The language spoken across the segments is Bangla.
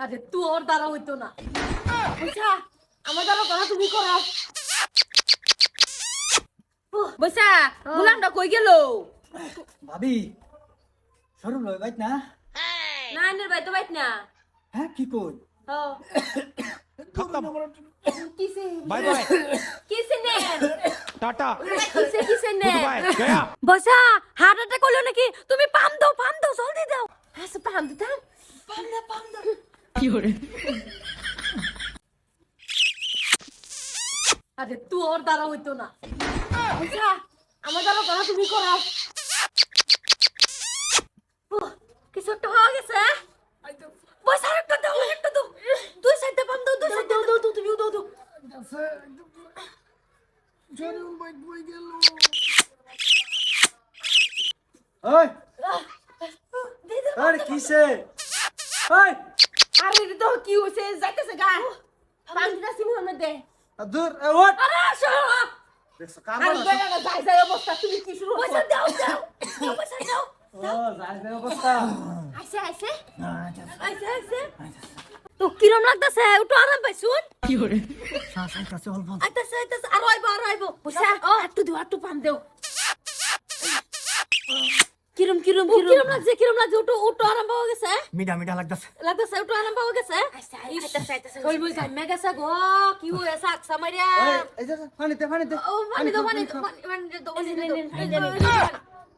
আরে তুই ওর দ্বারা হইতো না। আচ্ছা আমার দ্বারা কথা তুমি করো। বসা গুলামটা কই গেল? ভাবি সরম লয় বাইত না? না না বাইত বাইত না। হ্যাঁ কি কই? নে? টাটা। তুমি পাম দাও পাম দাও জলদি দাও। আচ্ছা, পাম দাও। পাম দাও পাম দাও। আরে তোর দ্বারা হইতো না। বুঝছা আমার দ্বারা করা তুমি করো। কিছু একটা হয়ে গেছে একটা দাও একটা দাও। দুই সাইডে পাম দাও দুই সাইডে। দাও দাও তুমি দাও দাও। আরে কিসে? ওই আরে তো কি হইছে? যাইতেছে গা। পাম দিনা সিমি হমে দে দূর এ, আরে আসো। দেখছ কাম আরে যাই যাই অবস্থা তুমি কি শুরু পয়সা দাও দাও পয়সা তো কিরম লাগতাছে? একটু আরাম পাইছুন শ্বাস আইতাছে আইতাছে আইতাছে। আর আইবো আর আইবো। পয়সা একটু দিও একটু পাম দেও। কিরম কিরম কিরম কিরম লাগছে কিরম লাগছে ওটো ওটো আরাম পাওয়া গেছে মিঠা মিঠা লাগতাছে লাগতাছে ওটো আরাম পাওয়া গেছে আইতাছে আইতাছে কই মই গামে গেছে গো কি হয়ে সাকসা মারিয়া এই যে পানিতে পানিতে ও পানি দাও পানি দাও পানি পানি দাও পানি দাও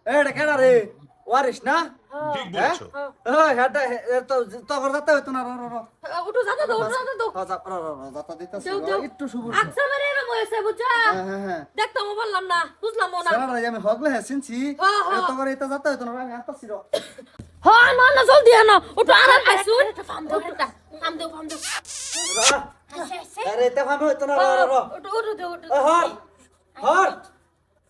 এ এটা কেডা রে ওয়ারিস না? হ্যাঁ। ঠিক বলছো। হেটা হ্যাঁ? হ্যাঁ, তো তখন যাতে হইতো না উঠো যাতে দাও যাতে দাও। হ্যাঁ যাতে দাও যাতে দিতাছ একটু সুবুর আকসা মেরে না মইছে বুঝা দেখ তো বললাম না বুঝলাম না। সারা রাই আমি হগলে হেসিনছি এত করে এটা যাতে হইতো না আমি হাঁটতাছি র। হ্যাঁ না না জলদি না উঠো আরাম পাইছো। এটা ফাম দাও এটা ফাম দাও ফাম দাও আরে এটা ফাম হইতো না র র উঠো উঠো উঠো। হর হর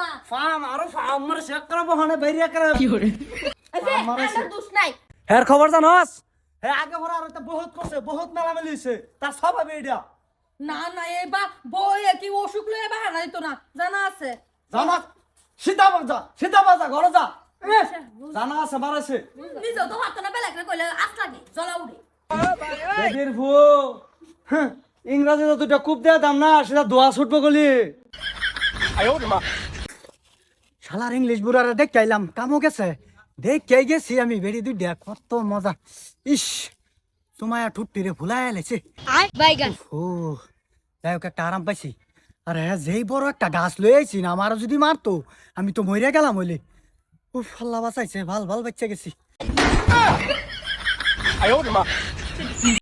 না। ফার্ম আরও ফার্ম মারে শেক করা বহানে বেরিয়া করে? এসে আমার আমার দোষ নাই। হের খবর জানোস? হে আগে ভরা আর এটা বহুত করছে বহুত মেলা মেলিছে তার স্বভাব এইটা না না এবা বই কি অসুখ লয়ে বাহানা দিত না। জানা আছে। জানা সীতা বাজা সীতা বাজা ঘরে যা। জানা আছে মারাছে নিজে তো হাত না বেলেগ না কইলে আস লাগে জ্বলা উঠে। বেদির ভু হ্যাঁ, ইংরাজিতে দুটা কূপ দেয়া দাম না সেটা দোয়া ছুটবো গলি। শালার ইংলিশ বুড়ারা দেখতে আইলাম কামও গেছে দেখতে গেছি আমি বেরি দুই দেখ কত মজা ইস তোমায় ঠুট্টিরে ভুলাই এলেছে বাইগান ও যাই হোক একটা আরাম পাইছি আরে হ্যাঁ যেই বড় একটা গাছ লয়ে আইছি না আমারও যদি মারতো আমি তো মরে গেলাম হইলে ও ফাল্লা বাঁচাইছে ভালো ভালো বাচ্চা গেছি